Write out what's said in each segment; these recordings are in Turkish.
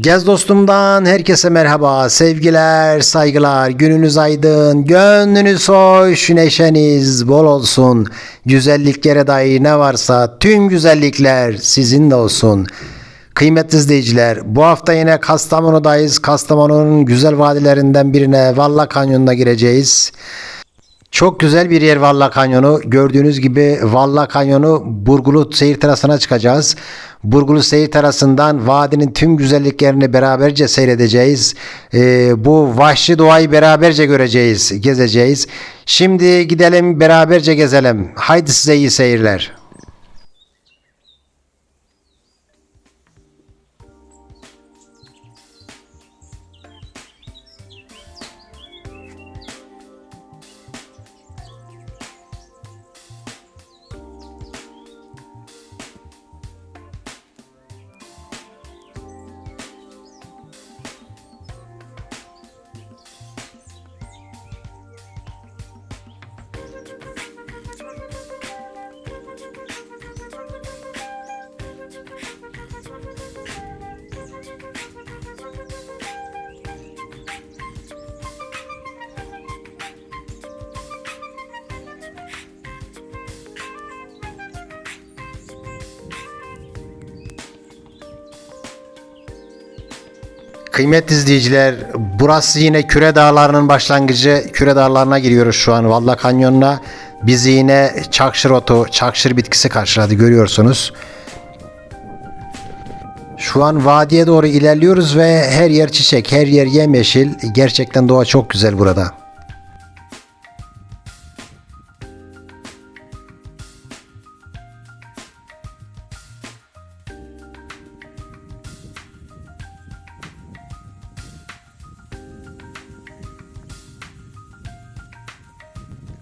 Gez dostumdan herkese merhaba, sevgiler, saygılar, gününüz aydın, gönlünüz hoş, neşeniz bol olsun. Güzelliklere dair ne varsa tüm güzellikler sizin de olsun. Kıymetli izleyiciler, bu hafta yine Kastamonu'dayız. Kastamonu'nun güzel vadilerinden birine Valla Kanyonu'na gireceğiz. Çok güzel bir yer Valla Kanyonu. Gördüğünüz gibi Valla Kanyonu Burgulu seyir terasına çıkacağız. Burgulu seyir terasından vadinin tüm güzelliklerini beraberce seyredeceğiz. Ee, bu vahşi doğayı beraberce göreceğiz, gezeceğiz. Şimdi gidelim beraberce gezelim. Haydi size iyi seyirler. Kıymetli izleyiciler, burası yine Küre Dağları'nın başlangıcı. Küre Dağları'na giriyoruz şu an Valla Kanyonu'na. Bizi yine çakşır otu, çakşır bitkisi karşıladı görüyorsunuz. Şu an vadiye doğru ilerliyoruz ve her yer çiçek, her yer yemyeşil. Gerçekten doğa çok güzel burada.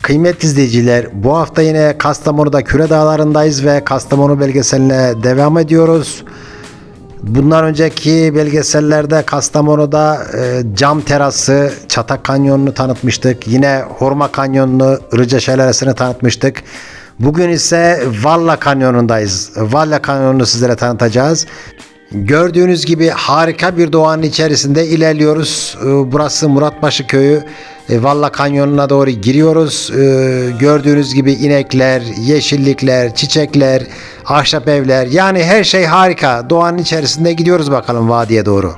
Kıymetli izleyiciler, bu hafta yine Kastamonu'da Küre Dağları'ndayız ve Kastamonu belgeseline devam ediyoruz. Bundan önceki belgesellerde Kastamonu'da e, cam terası, Çatak Kanyonu'nu tanıtmıştık. Yine Horma Kanyonu'nu, Irıca Şelalesi'ni tanıtmıştık. Bugün ise Valla Kanyonu'ndayız. Valla Kanyonu'nu sizlere tanıtacağız. Gördüğünüz gibi harika bir doğanın içerisinde ilerliyoruz. Ee, Burası Muratbaşı köyü. Ee, Valla Kanyonu'na doğru giriyoruz. Ee, Gördüğünüz gibi inekler, yeşillikler, çiçekler, ahşap evler yani her şey harika. Doğanın içerisinde gidiyoruz bakalım vadiye doğru.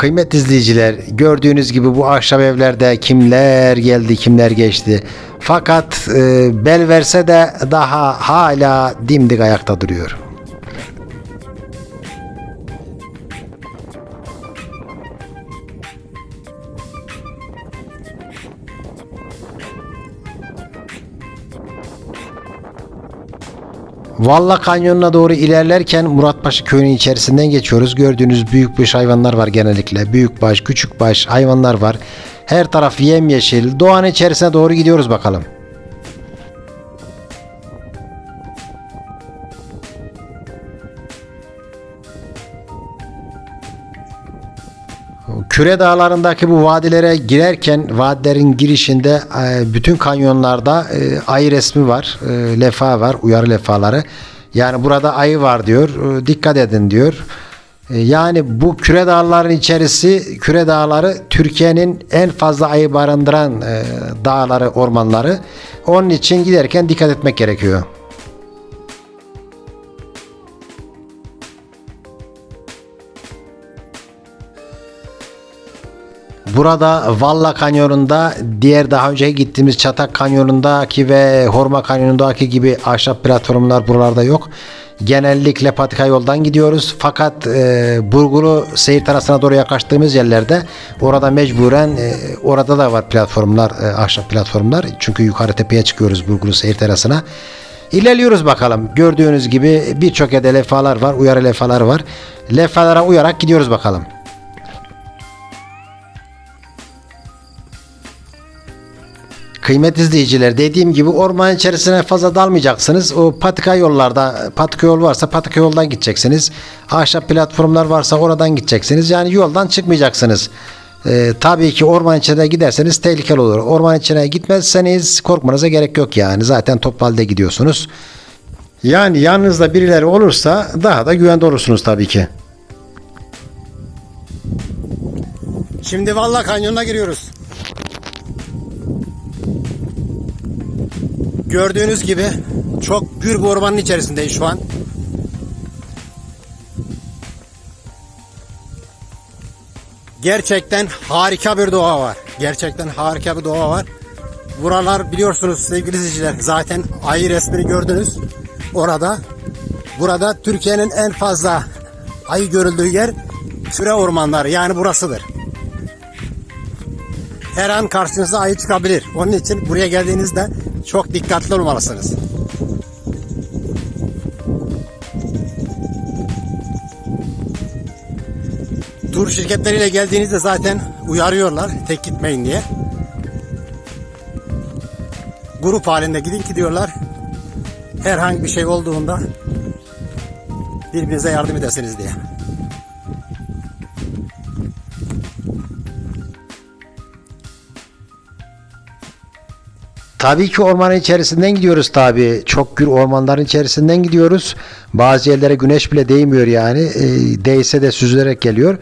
Kıymetli izleyiciler, gördüğünüz gibi bu ahşap evlerde kimler geldi, kimler geçti. Fakat e, bel verse de daha hala dimdik ayakta duruyor. Valla Kanyonu'na doğru ilerlerken Muratpaşa köyünün içerisinden geçiyoruz. Gördüğünüz büyükbaş hayvanlar var genellikle. Büyükbaş, küçükbaş hayvanlar var. Her taraf yemyeşil. Doğanın içerisine doğru gidiyoruz bakalım. Küre Dağları'ndaki bu vadilere girerken vadilerin girişinde e, bütün kanyonlarda e, ayı resmi var, e, lefa var, uyarı lefaları. Yani burada ayı var diyor, dikkat edin diyor. Yani bu küre dağların içerisi, küre dağları Türkiye'nin en fazla ayı barındıran dağları, ormanları. Onun için giderken dikkat etmek gerekiyor. Burada Valla Kanyonu'nda diğer daha önce gittiğimiz Çatak Kanyonu'ndaki ve Horma Kanyonu'ndaki gibi ahşap platformlar buralarda yok. genellikle patika yoldan gidiyoruz. Fakat e, Burgulu seyir terasına doğru yaklaştığımız yerlerde orada mecburen e, orada da var platformlar, e, ahşap platformlar. Çünkü yukarı tepeye çıkıyoruz Burgulu seyir terasına. İlerliyoruz bakalım. Gördüğünüz gibi birçok yerde levhalar var, uyarı levhalar var. Levhalara uyarak gidiyoruz bakalım. Kıymetli izleyiciler dediğim gibi orman içerisine fazla dalmayacaksınız. O patika yollarda patika yol varsa patika yoldan gideceksiniz. Ahşap platformlar varsa oradan gideceksiniz. Yani yoldan çıkmayacaksınız. Ee, tabii ki orman içine giderseniz tehlikeli olur. Orman içine gitmezseniz korkmanıza gerek yok yani. Zaten top halde gidiyorsunuz. Yani yanınızda birileri olursa daha da güvende olursunuz tabii ki. Şimdi Valla Kanyonu'na giriyoruz. Gördüğünüz gibi çok gür bir ormanın içerisindeyiz şu an. Gerçekten harika bir doğa var. Gerçekten harika bir doğa var. Buralar biliyorsunuz sevgili izleyiciler zaten ayı resmini gördünüz. Orada burada Türkiye'nin en fazla ayı görüldüğü yer Türe ormanları yani burasıdır her an karşınıza ayı çıkabilir. Onun için buraya geldiğinizde çok dikkatli olmalısınız. Tur şirketleriyle geldiğinizde zaten uyarıyorlar tek gitmeyin diye. Grup halinde gidin ki diyorlar herhangi bir şey olduğunda birbirinize yardım edesiniz diye. Tabii ki ormanın içerisinden gidiyoruz tabii. Çok gür ormanların içerisinden gidiyoruz. Bazı yerlere güneş bile değmiyor yani. E, değse de süzülerek geliyor.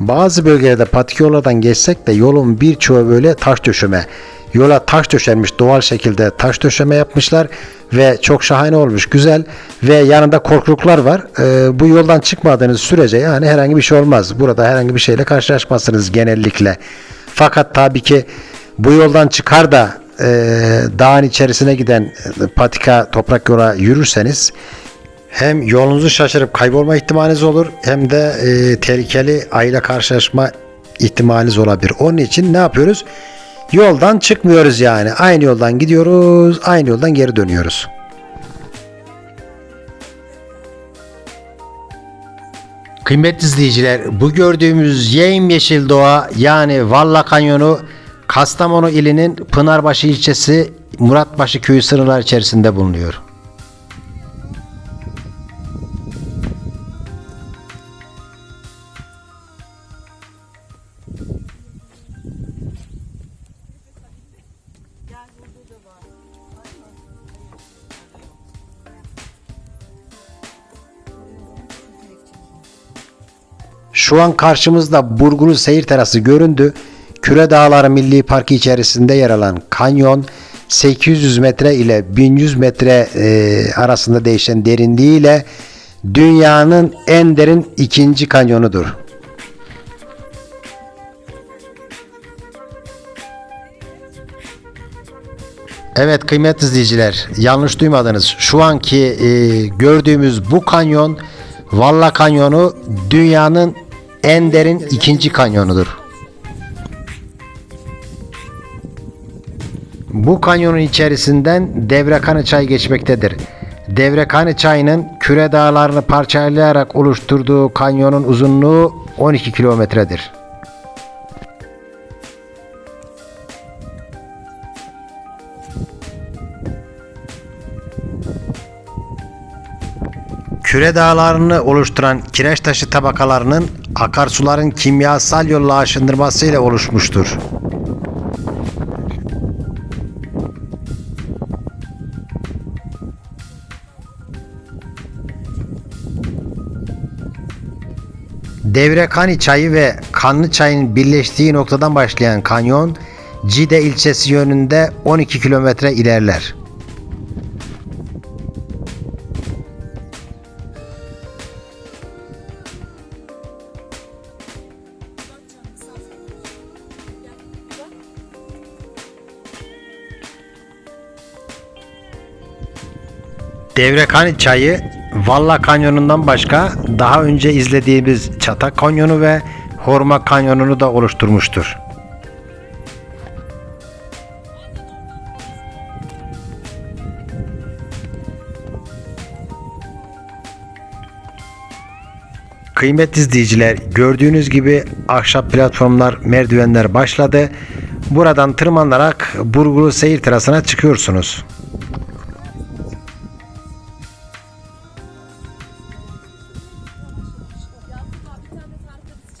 Bazı bölgelerde patik yollardan geçsek de yolun birçoğu böyle taş döşeme. Yola taş döşenmiş doğal şekilde taş döşeme yapmışlar ve çok şahane olmuş güzel ve yanında korkuluklar var. E, bu yoldan çıkmadığınız sürece yani herhangi bir şey olmaz. Burada herhangi bir şeyle karşılaşmazsınız genellikle. Fakat tabii ki bu yoldan çıkar da e, dağın içerisine giden e, patika toprak yola yürürseniz hem yolunuzu şaşırıp kaybolma ihtimaliniz olur hem de e, tehlikeli ayla karşılaşma ihtimaliniz olabilir. Onun için ne yapıyoruz? Yoldan çıkmıyoruz yani. Aynı yoldan gidiyoruz, aynı yoldan geri dönüyoruz. Kıymetli izleyiciler, bu gördüğümüz yemyeşil doğa yani Valla Kanyonu Kastamonu ilinin Pınarbaşı ilçesi Muratbaşı köyü sınırlar içerisinde bulunuyor. Şu an karşımızda Burgulu Seyir Terası göründü. Küre Dağları Milli Parkı içerisinde yer alan kanyon 800 metre ile 1100 metre e, arasında değişen derinliğiyle dünyanın en derin ikinci kanyonudur. Evet kıymetli izleyiciler yanlış duymadınız. Şu anki e, gördüğümüz bu kanyon Valla Kanyonu dünyanın en derin ikinci kanyonudur. Bu kanyonun içerisinden Devrekanı Çay geçmektedir. Devrekanı Çayı'nın küre dağlarını parçalayarak oluşturduğu kanyonun uzunluğu 12 kilometredir. Küre dağlarını oluşturan kireç taşı tabakalarının akarsuların kimyasal yolla aşındırmasıyla oluşmuştur. Devrekani çayı ve Kanlı çayın birleştiği noktadan başlayan kanyon Cide ilçesi yönünde 12 kilometre ilerler. Devrekani çayı Valla Kanyonu'ndan başka daha önce izlediğimiz Çatak Kanyonu ve Horma Kanyonu'nu da oluşturmuştur. Kıymetli izleyiciler gördüğünüz gibi ahşap platformlar merdivenler başladı. Buradan tırmanarak Burgulu Seyir Terası'na çıkıyorsunuz.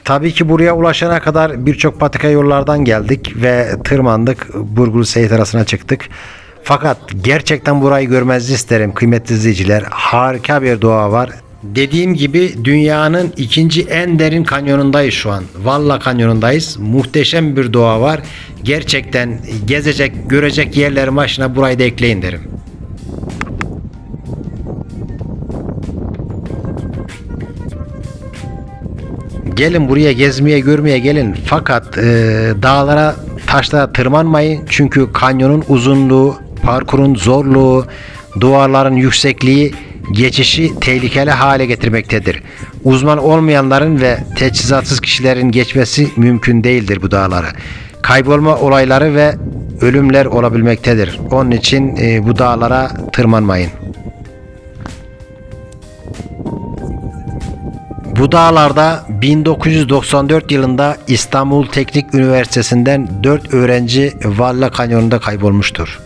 Tabii ki buraya ulaşana kadar birçok patika yollardan geldik ve tırmandık. Burgulu Seyir Terası'na çıktık. Fakat gerçekten burayı görmenizi isterim kıymetli izleyiciler. Harika bir doğa var. Dediğim gibi dünyanın ikinci en derin kanyonundayız şu an. Valla kanyonundayız. Muhteşem bir doğa var. Gerçekten gezecek, görecek yerlerin başına burayı da ekleyin derim. Gelin buraya gezmeye görmeye gelin. Fakat e, dağlara taşlara tırmanmayın. Çünkü kanyonun uzunluğu, parkurun zorluğu, duvarların yüksekliği geçişi tehlikeli hale getirmektedir. Uzman olmayanların ve teçhizatsız kişilerin geçmesi mümkün değildir bu dağları. Kaybolma olayları ve ölümler olabilmektedir. Onun için e, bu dağlara tırmanmayın. Bu dağlarda 1994 yılında İstanbul Teknik Üniversitesi'nden 4 öğrenci Valla Kanyonu'nda kaybolmuştur.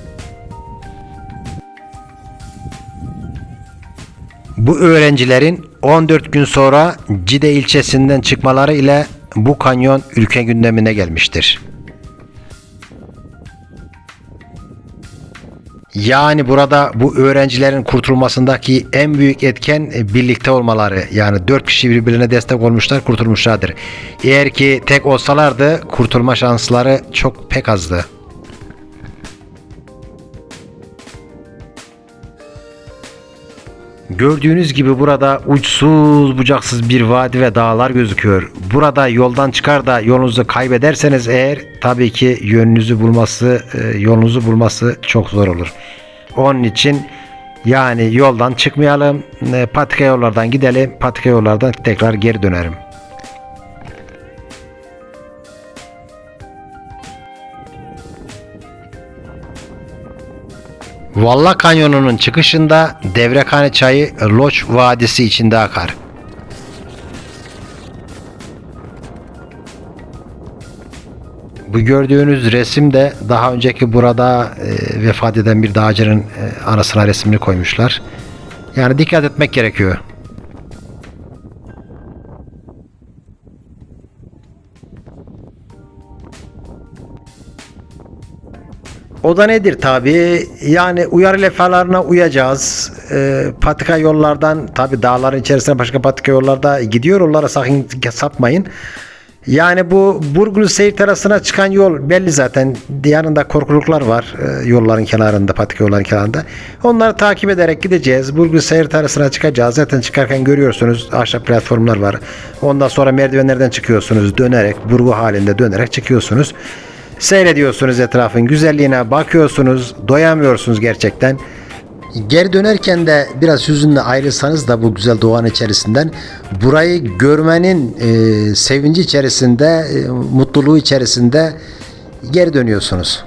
Bu öğrencilerin 14 gün sonra Cide ilçesinden çıkmaları ile bu kanyon ülke gündemine gelmiştir. Yani burada bu öğrencilerin kurtulmasındaki en büyük etken e, birlikte olmaları. Yani dört kişi birbirine destek olmuşlar, kurtulmuşlardır. Eğer ki tek olsalardı kurtulma şansları çok pek azdı. Gördüğünüz gibi burada uçsuz bucaksız bir vadi ve dağlar gözüküyor. Burada yoldan çıkar da yolunuzu kaybederseniz eğer tabii ki yönünüzü bulması, e, yolunuzu bulması çok zor olur. Onun için yani yoldan çıkmayalım, e, patika yollardan gidelim, patika yollardan tekrar geri dönerim. Valla Kanyonu'nun çıkışında Devrekhane Çayı Loç Vadisi içinde akar. Bu gördüğünüz resim de daha önceki burada e, vefat eden bir dağcının e, anısına resmini koymuşlar. Yani dikkat etmek gerekiyor. O da nedir tabi? Yani uyarı levhalarına uyacağız. Ee, patika yollardan tabi dağların içerisine başka patika yollarda gidiyor. Onlara sakın sapmayın. Yani bu Burgulu Seyir Terası'na çıkan yol belli zaten. Yanında korkuluklar var e, yolların kenarında, patika yolların kenarında. Onları takip ederek gideceğiz. Burgulu Seyir Terası'na çıkacağız. Zaten çıkarken görüyorsunuz ahşap platformlar var. Ondan sonra merdivenlerden çıkıyorsunuz. Dönerek, burgu halinde dönerek çıkıyorsunuz. Seyrediyorsunuz etrafın güzelliğine, bakıyorsunuz, doyamıyorsunuz gerçekten. Geri dönerken de biraz hüzünle ayrılsanız da bu güzel doğanın içerisinden burayı görmenin e, sevinci içerisinde, e, mutluluğu içerisinde geri dönüyorsunuz.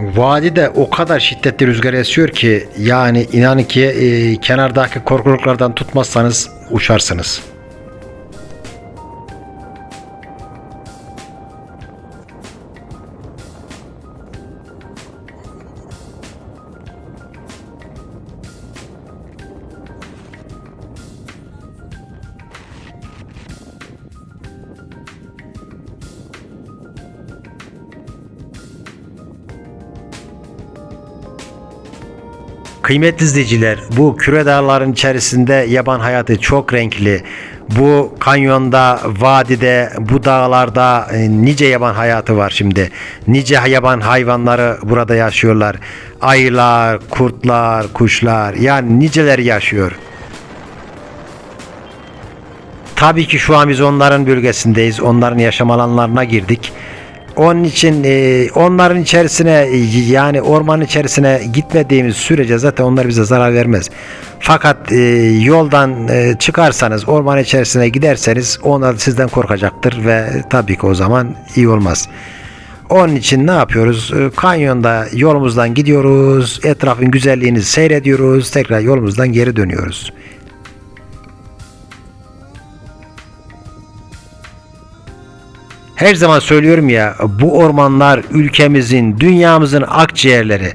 Vadide o kadar şiddetli rüzgar esiyor ki yani inanın ki e, kenardaki korkuluklardan tutmazsanız uçarsınız. Kıymetli izleyiciler, bu küre dağların içerisinde yaban hayatı çok renkli. Bu kanyonda, vadide, bu dağlarda e, nice yaban hayatı var şimdi. Nice yaban hayvanları burada yaşıyorlar. Ayılar, kurtlar, kuşlar yani niceleri yaşıyor. Tabii ki şu an biz onların bölgesindeyiz. Onların yaşam alanlarına girdik. Onun için e, onların içerisine e, yani ormanın içerisine gitmediğimiz sürece zaten onlar bize zarar vermez. Fakat e, yoldan e, çıkarsanız orman içerisine giderseniz onlar sizden korkacaktır ve tabii ki o zaman iyi olmaz. Onun için ne yapıyoruz? E, Kanyonda yolumuzdan gidiyoruz. Etrafın güzelliğini seyrediyoruz. Tekrar yolumuzdan geri dönüyoruz. Her zaman söylüyorum ya bu ormanlar ülkemizin, dünyamızın akciğerleri.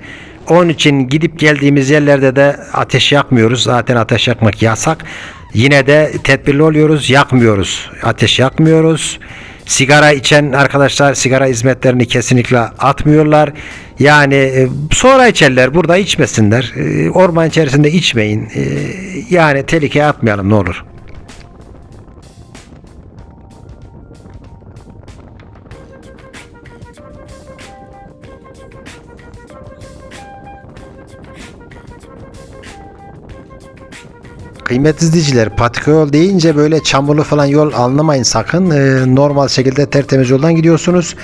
Onun için gidip geldiğimiz yerlerde de ateş yakmıyoruz. Zaten ateş yakmak yasak. Yine de tedbirli oluyoruz, yakmıyoruz. Ateş yakmıyoruz. Sigara içen arkadaşlar sigara hizmetlerini kesinlikle atmıyorlar. Yani e, sonra içerler, burada içmesinler. E, Orman içerisinde içmeyin. E, Yani tehlikeye atmayalım ne olur. Kıymetli izleyiciler patika yol deyince böyle çamurlu falan yol anlamayın sakın. Ee, normal şekilde tertemiz yoldan gidiyorsunuz.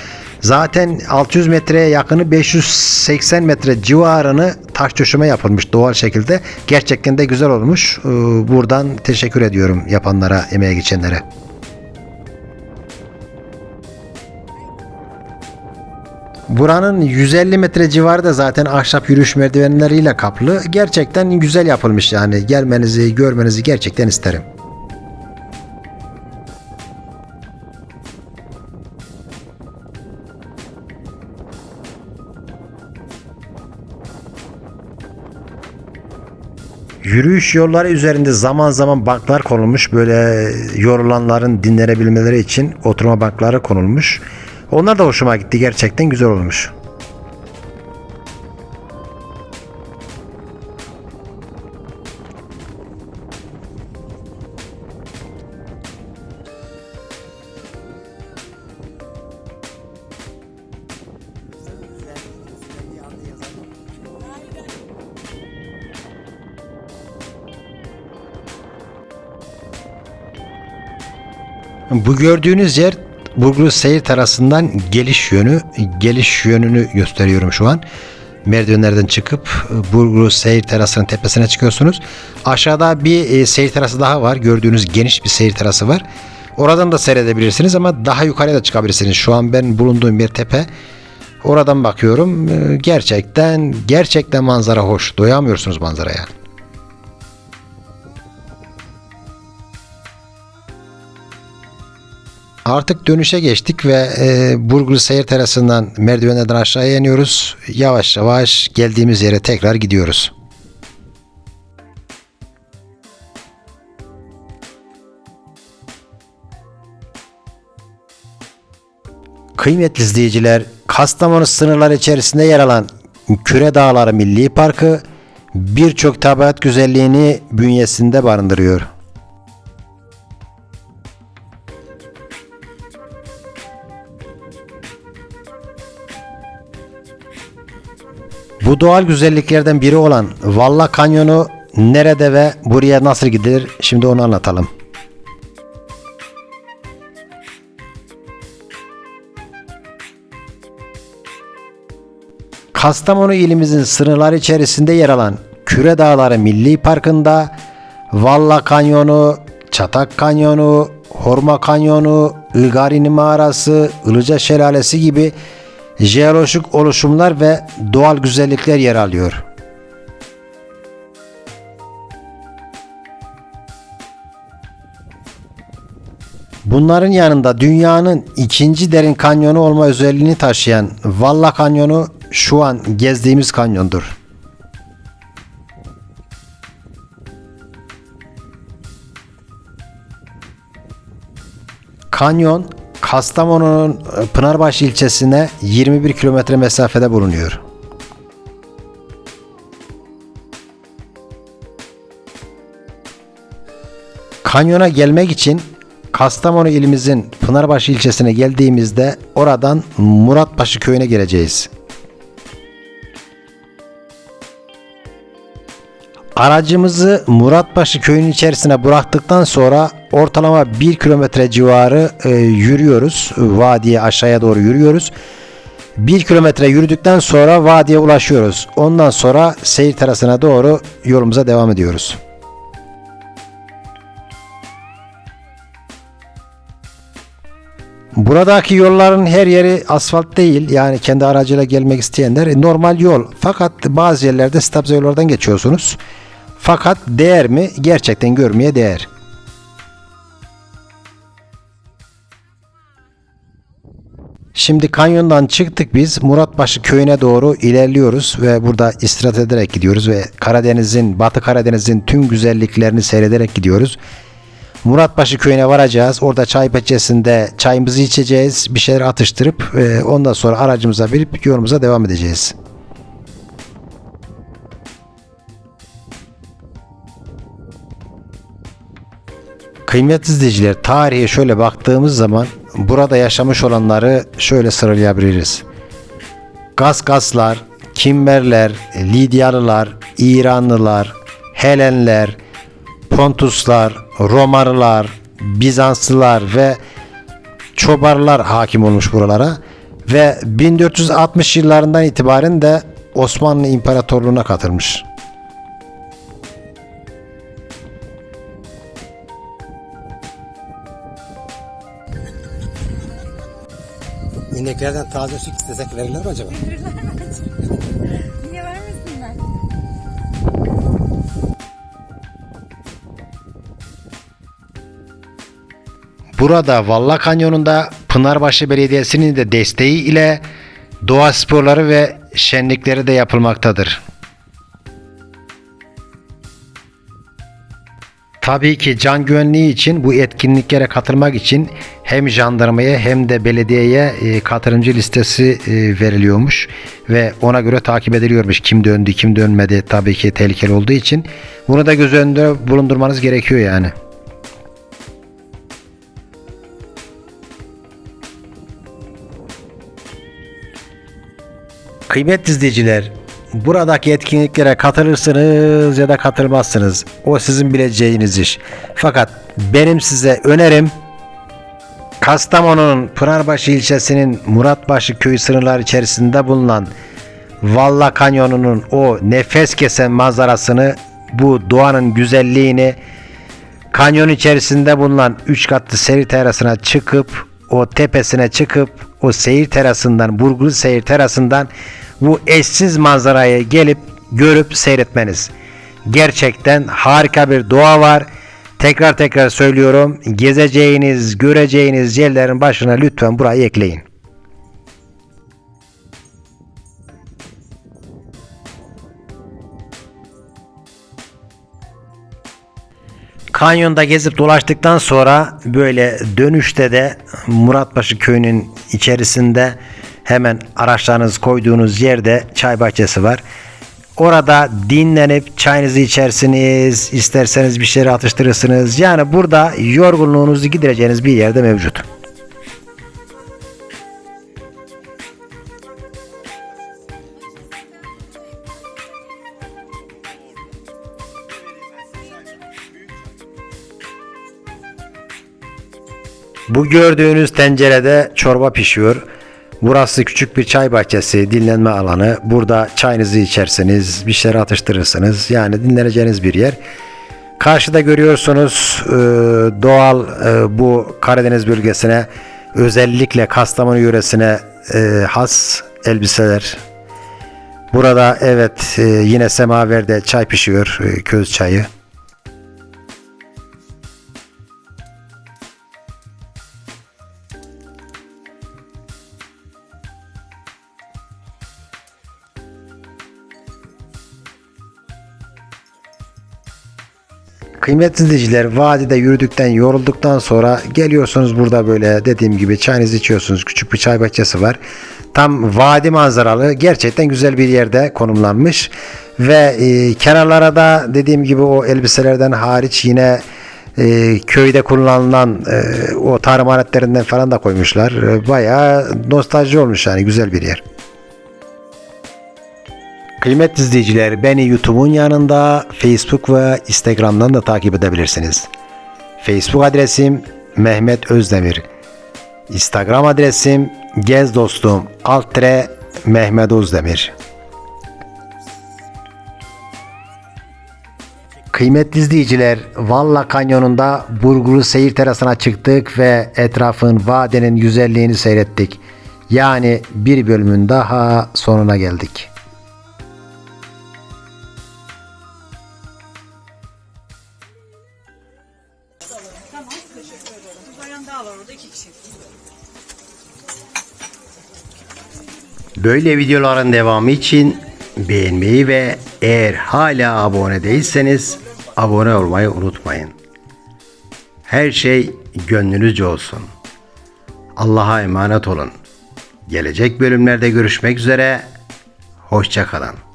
Zaten 600 metreye yakını 580 metre civarını taş döşeme yapılmış doğal şekilde. Gerçekten de güzel olmuş. Ee, buradan teşekkür ediyorum yapanlara, emeğe geçenlere. Buranın 150 metre civarı da zaten ahşap yürüyüş merdivenleriyle kaplı. Gerçekten güzel yapılmış yani. Gelmenizi, görmenizi gerçekten isterim. Yürüyüş yolları üzerinde zaman zaman banklar konulmuş. Böyle yorulanların dinlenebilmeleri için oturma bankları konulmuş. Onlar da hoşuma gitti. Gerçekten güzel olmuş. Bu gördüğünüz yer Burgulu Seyir terasından geliş yönü. Geliş yönünü gösteriyorum şu an. Merdivenlerden çıkıp e, Burgulu Seyir terasının tepesine çıkıyorsunuz. Aşağıda bir e, seyir terası daha var. Gördüğünüz geniş bir seyir terası var. Oradan da seyredebilirsiniz ama daha yukarıya da çıkabilirsiniz. Şu an ben bulunduğum bir tepe. Oradan bakıyorum. E, Gerçekten gerçekten manzara hoş. Doyamıyorsunuz manzaraya. Artık dönüşe geçtik ve e, Burgulu Seyir Terası'ndan merdivenlerden aşağıya iniyoruz. Yavaş yavaş geldiğimiz yere tekrar gidiyoruz. Kıymetli izleyiciler, Kastamonu sınırları içerisinde yer alan Küre Dağları Milli Parkı birçok tabiat güzelliğini bünyesinde barındırıyor. Bu doğal güzelliklerden biri olan Valla Kanyonu nerede ve buraya nasıl gidilir? Şimdi onu anlatalım. Kastamonu ilimizin sınırları içerisinde yer alan Küre Dağları Milli Parkı'nda Valla Kanyonu, Çatak Kanyonu, Horma Kanyonu, Ilgarini Mağarası, Ilıca Şelalesi gibi jeolojik oluşumlar ve doğal güzellikler yer alıyor. Bunların yanında dünyanın ikinci derin kanyonu olma özelliğini taşıyan Valla Kanyonu şu an gezdiğimiz kanyondur. Kanyon Kastamonu'nun e, Pınarbaşı ilçesine 21 kilometre mesafede bulunuyor. Kanyona gelmek için Kastamonu ilimizin Pınarbaşı ilçesine geldiğimizde oradan Muratbaşı köyüne geleceğiz. Aracımızı Muratbaşı köyünün içerisine bıraktıktan sonra ortalama 1 kilometre civarı e, yürüyoruz. Vadiye aşağıya doğru yürüyoruz. 1 kilometre yürüdükten sonra vadiye ulaşıyoruz. Ondan sonra seyir terasına doğru yolumuza devam ediyoruz. Buradaki yolların her yeri asfalt değil. Yani kendi aracıyla gelmek isteyenler normal yol. Fakat bazı yerlerde stabilize yollardan geçiyorsunuz. Fakat değer mi? Gerçekten görmeye değer. Şimdi kanyondan çıktık biz Muratbaşı köyüne doğru ilerliyoruz ve burada istirahat ederek gidiyoruz ve Karadeniz'in, Batı Karadeniz'in tüm güzelliklerini seyrederek gidiyoruz. Muratbaşı köyüne varacağız. Orada çay bahçesinde çayımızı içeceğiz. Bir şeyler atıştırıp e, ondan sonra aracımıza binip yolumuza devam edeceğiz. Kıymetli izleyiciler tarihe şöyle baktığımız zaman burada yaşamış olanları şöyle sıralayabiliriz. Gasgaslar, Kimmerler, Lidyalılar, İranlılar, Helenler, Pontuslar, Romalılar, Bizanslılar ve Çobarlar hakim olmuş buralara ve 1460 yıllarından itibaren de Osmanlı İmparatorluğu'na katılmış. İneklerden taze süt istesek verirler mi acaba? Niye vermesinler? Burada Valla Kanyonu'nda Pınarbaşı Belediyesi'nin de desteği ile doğa sporları ve şenlikleri de yapılmaktadır. Tabii ki can güvenliği için bu etkinliklere katılmak için hem jandarmaya hem de belediyeye e, katılımcı listesi e, veriliyormuş ve ona göre takip ediliyormuş kim döndü kim dönmedi tabii ki tehlikeli olduğu için bunu da göz önünde bulundurmanız gerekiyor yani. Kıymetli izleyiciler, buradaki etkinliklere katılırsınız ya da katılmazsınız. O sizin bileceğiniz iş. Fakat benim size önerim Kastamonu'nun Pınarbaşı ilçesinin Muratbaşı köyü sınırları içerisinde bulunan Valla Kanyonu'nun o nefes kesen manzarasını, bu doğanın güzelliğini, kanyon içerisinde bulunan 3 katlı seyir terasına çıkıp o tepesine çıkıp o seyir terasından burgulu seyir terasından bu eşsiz manzarayı gelip görüp seyretmeniz. Gerçekten harika bir doğa var. Tekrar tekrar söylüyorum. Gezeceğiniz, göreceğiniz yerlerin başına lütfen burayı ekleyin. Kanyonda gezip dolaştıktan sonra böyle dönüşte de Muratbaşı köyünün içerisinde hemen araçlarınızı koyduğunuz yerde çay bahçesi var. Orada dinlenip çayınızı içersiniz, isterseniz bir şeyler atıştırırsınız. Yani burada yorgunluğunuzu gidereceğiniz bir yerde mevcut. Bu gördüğünüz tencerede çorba pişiyor. Burası küçük bir çay bahçesi, dinlenme alanı. Burada çayınızı içersiniz, bir şeyler atıştırırsınız. Yani dinleneceğiniz bir yer. Karşıda görüyorsunuz e, doğal e, bu Karadeniz bölgesine özellikle Kastamonu yöresine e, has elbiseler. Burada evet yine semaverde çay pişiyor, köz çayı. Kıymetli izleyiciler vadide yürüdükten yorulduktan sonra geliyorsunuz burada böyle dediğim gibi çayınızı içiyorsunuz. Küçük bir çay bahçesi var. Tam vadi manzaralı gerçekten güzel bir yerde konumlanmış. Ve e, kenarlara da dediğim gibi o elbiselerden hariç yine e, köyde kullanılan e, o tarım aletlerinden falan da koymuşlar. E, bayağı nostalji olmuş yani güzel bir yer. Kıymetli izleyiciler beni YouTube'un yanında Facebook ve Instagram'dan da takip edebilirsiniz. Facebook adresim Mehmet Özdemir. Instagram adresim Gez Dostum Altre Mehmet Özdemir. Kıymetli izleyiciler, Valla Kanyonu'nda Burgulu Seyir Terası'na çıktık ve etrafın vadenin güzelliğini seyrettik. Yani bir bölümün daha sonuna geldik. Böyle videoların devamı için beğenmeyi ve eğer hala abone değilseniz abone olmayı unutmayın. Her şey gönlünüzce olsun. Allah'a emanet olun. Gelecek bölümlerde görüşmek üzere. Hoşçakalın.